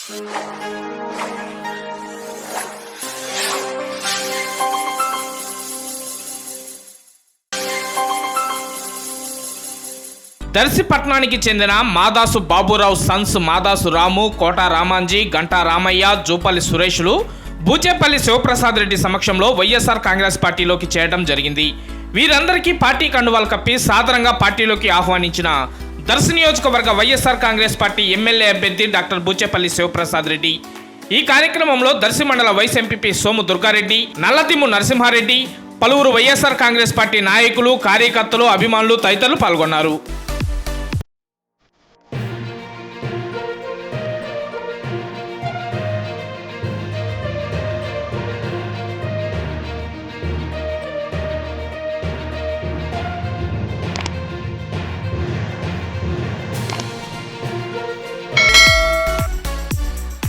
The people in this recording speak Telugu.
దర్శి పట్టణానికి చెందిన మాదాసు బాబురావు సన్స్ మాదాసు రాము కోట రామాంజీ గంటా రామయ్య జూపల్లి సురేష్లు బూచేపల్లి శివప్రసాద్ రెడ్డి సమక్షంలో వైఎస్ఆర్ కాంగ్రెస్ పార్టీలోకి చేరడం జరిగింది. వీరందరికీ పార్టీ కండువాలు కప్పి సాధారణంగా పార్టీలోకి ఆహ్వానించిన దర్శి నియోజకవర్గ వైఎస్ఆర్ కాంగ్రెస్ పార్టీ ఎమ్మెల్యే అభ్యర్థి డాక్టర్ బూచేపల్లి శివప్రసాద్ రెడ్డి. ఈ కార్యక్రమంలో దర్శి మండల వైస్ ఎంపీపీ సోము దుర్గారెడ్డి నల్లతిమ్ము నరసింహారెడ్డి పలువురు వైఎస్ఆర్ కాంగ్రెస్ పార్టీ నాయకులు కార్యకర్తలు అభిమానులు తదితరులు పాల్గొన్నారు.